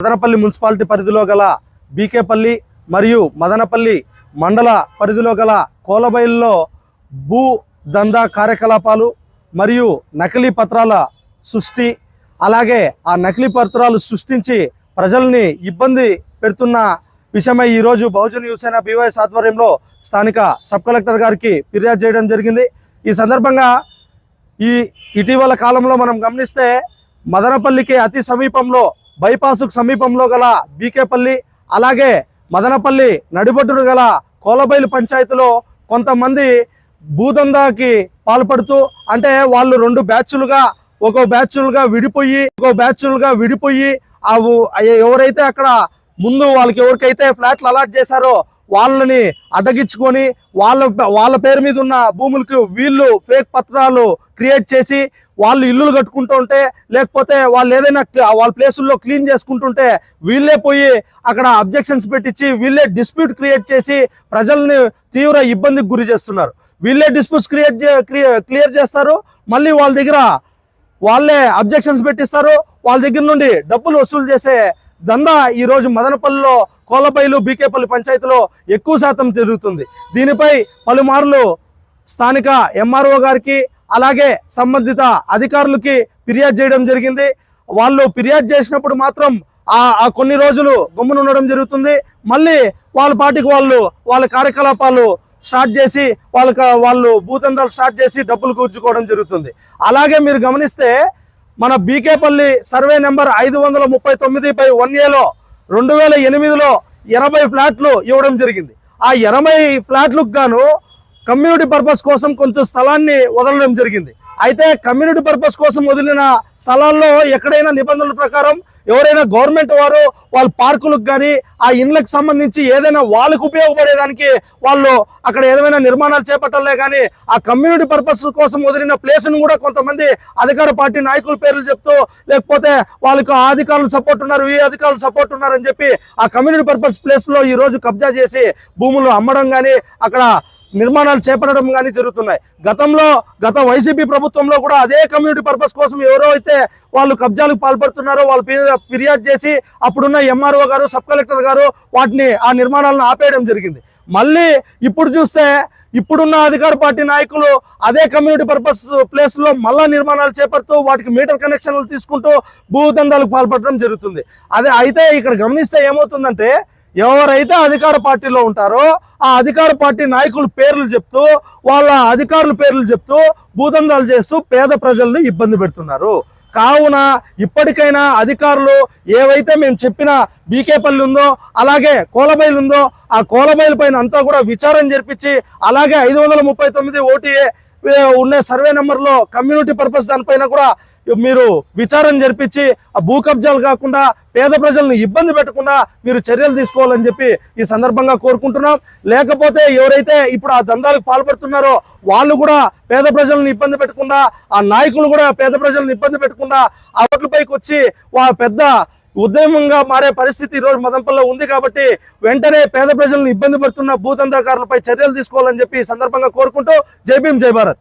Madanapalle municipality పరిధిలో గల బీకేపల్లి మరియు మదనపల్లి మండల పరిధిలో గల కోలబైల్లో భూ దందా కార్యకలాపాలు మరియు నకిలీ పత్రాల సృష్టి అలాగే ఆ నకిలీ పత్రాలు సృష్టించి ప్రజల్ని ఇబ్బంది పెడుతున్న విషయమై ఈరోజు బహుజన్ యువసేన బీవైఎస్ ఆధ్వర్యంలో స్థానిక సబ్ కలెక్టర్ గారికి ఫిర్యాదు చేయడం జరిగింది. ఈ సందర్భంగా ఈ ఇటీవల కాలంలో మనం గమనిస్తే మదనపల్లికి అతి సమీపంలో బైపాసుకు సమీపంలో గల బీకేపల్లి అలాగే మదనపల్లి నడిబొడ్డును గల కోలబైలు పంచాయతీలో కొంతమంది భూదందాకి పాల్పడుతూ అంటే వాళ్ళు రెండు బ్యాచ్లుగా ఒక బ్యాచ్లుగా విడిపోయి ఒక బ్యాచ్లుగా విడిపోయి ఆ ఎవరైతే అక్కడ ముందు వాళ్ళకి ఎవరికైతే ఫ్లాట్లు అలాట్ చేశారో వాళ్ళని అడ్డగించుకొని వాళ్ళ వాళ్ళ పేరు మీద ఉన్న భూములకు వీళ్ళు ఫేక్ పత్రాలు క్రియేట్ చేసి వాళ్ళు ఇల్లులు కట్టుకుంటూ ఉంటే లేకపోతే వాళ్ళు ఏదైనా వాళ్ళ ప్లేసుల్లో క్లీన్ చేసుకుంటుంటే వీళ్ళే పోయి అక్కడ అబ్జెక్షన్స్ పెట్టించి వీళ్ళే డిస్ప్యూట్ క్రియేట్ చేసి ప్రజల్ని తీవ్ర ఇబ్బందికి గురి చేస్తున్నారు. వీళ్ళే డిస్ప్యూట్స్ క్రియేట్ క్లియర్ చేస్తారు. మళ్ళీ వాళ్ళ దగ్గర వాళ్ళే అబ్జెక్షన్స్ పెట్టిస్తారు. వాళ్ళ దగ్గర నుండి డబ్బులు వసూలు చేసే దందా ఈరోజు మదనపల్లిలో కోలపల్లి బీకేపల్లి పంచాయతీలో ఎక్కువ శాతం తిరుగుతుంది. దీనిపై పలుమార్లు స్థానిక ఎంఆర్ఓ గారికి అలాగే సంబంధిత అధికారులకి ఫిర్యాదు చేయడం జరిగింది. వాళ్ళు ఫిర్యాదు చేసినప్పుడు మాత్రం ఆ కొన్ని రోజులు గమ్మున ఉండడం జరుగుతుంది. మళ్ళీ వాళ్ళ పాటికి వాళ్ళు వాళ్ళ కార్యకలాపాలు స్టార్ట్ చేసి వాళ్ళ వాళ్ళు భూతందాలు స్టార్ట్ చేసి డబ్బులు కూర్చుకోవడం జరుగుతుంది. అలాగే మీరు గమనిస్తే మన బీకేపల్లి సర్వే నెంబర్ ఐదు వందల ముప్పై తొమ్మిది బై వన్ ఏలో రెండు వేల ఎనిమిదిలో ఎనభై ఫ్లాట్లు ఇవ్వడం జరిగింది. ఆ ఎనభై ఫ్లాట్లకు గాను కమ్యూనిటీ పర్పస్ కోసం కొంచెం స్థలాన్ని వదలడం జరిగింది. అయితే కమ్యూనిటీ పర్పస్ కోసం వదిలిన స్థలాల్లో ఎక్కడైనా నిబంధనల ప్రకారం ఎవరైనా గవర్నమెంట్ వారు వాళ్ళ పార్కులకు కానీ ఆ ఇండ్లకు సంబంధించి ఏదైనా వాళ్ళకు ఉపయోగపడేదానికి వాళ్ళు అక్కడ ఏదైనా నిర్మాణాలు చేపట్టాలే కానీ ఆ కమ్యూనిటీ పర్పస్ కోసం వదిలిన ప్లేస్ను కూడా కొంతమంది అధికార పార్టీ నాయకుల పేర్లు చెప్తూ లేకపోతే వాళ్ళకు ఆ అధికారులు సపోర్ట్ ఉన్నారు ఈ అధికారులు సపోర్ట్ ఉన్నారని చెప్పి ఆ కమ్యూనిటీ పర్పస్ ప్లేస్లో ఈ రోజు కబ్జా చేసి భూములు అమ్మడం కానీ అక్కడ నిర్మాణాలు చేపట్టడం కానీ జరుగుతున్నాయి. గతంలో గత వైసీపీ ప్రభుత్వంలో కూడా అదే కమ్యూనిటీ పర్పస్ కోసం ఎవరో అయితే వాళ్ళు కబ్జాలకు పాల్పడుతున్నారో వాళ్ళు ఫిర్యాదు చేసి అప్పుడున్న ఎంఆర్ఓ గారు సబ్ కలెక్టర్ గారు వాటిని ఆ నిర్మాణాలను ఆపేయడం జరిగింది. మళ్ళీ ఇప్పుడు చూస్తే ఇప్పుడున్న అధికార పార్టీ నాయకులు అదే కమ్యూనిటీ పర్పస్ ప్లేస్లో మళ్ళా నిర్మాణాలు చేపడుతూ వాటికి మీటర్ కనెక్షన్లు తీసుకుంటూ భూదందాలకు పాల్పడడం జరుగుతుంది. అదే అయితే ఇక్కడ గమనిస్తే ఏమవుతుందంటే ఎవరైతే అధికార పార్టీలో ఉంటారో ఆ అధికార పార్టీ నాయకుల పేర్లు చెప్తూ వాళ్ళ అధికారుల పేర్లు చెప్తూ భూదందాలు చేస్తూ పేద ప్రజల్ని ఇబ్బంది పెడుతున్నారు. కావున ఇప్పటికైనా అధికారులు ఏవైతే మేము చెప్పిన బీకేపల్లి ఉందో అలాగే కోలబైలు ఉందో ఆ కోలబైలు పైన అంతా కూడా విచారం జరిపించి అలాగే ఐదు వందల ముప్పై తొమ్మిది ఓటీఏ ఉన్న సర్వే నెంబర్లో కమ్యూనిటీ పర్పస్ దానిపైన కూడా మీరు విచారణ జరిపించి ఆ భూ కబ్జాలు కాకుండా పేద ప్రజలను ఇబ్బంది పెట్టకుండా మీరు చర్యలు తీసుకోవాలని చెప్పి ఈ సందర్భంగా కోరుకుంటున్నాం. లేకపోతే ఎవరైతే ఇప్పుడు ఆ దందాలకు పాల్పడుతున్నారో వాళ్ళు కూడా పేద ప్రజలను ఇబ్బంది పెట్టకుండా ఆ నాయకులు కూడా పేద ప్రజలను ఇబ్బంది పెట్టకుండా ఆ వచ్చి వాళ్ళ పెద్ద ఉద్యమంగా మారే పరిస్థితి ఈ రోజు మదంపల్లో ఉంది కాబట్టి వెంటనే పేద ప్రజలను ఇబ్బంది పడుతున్న భూదందాకారులపై చర్యలు తీసుకోవాలని చెప్పి సందర్భంగా కోరుకుంటూ జై భీం జై భారత్.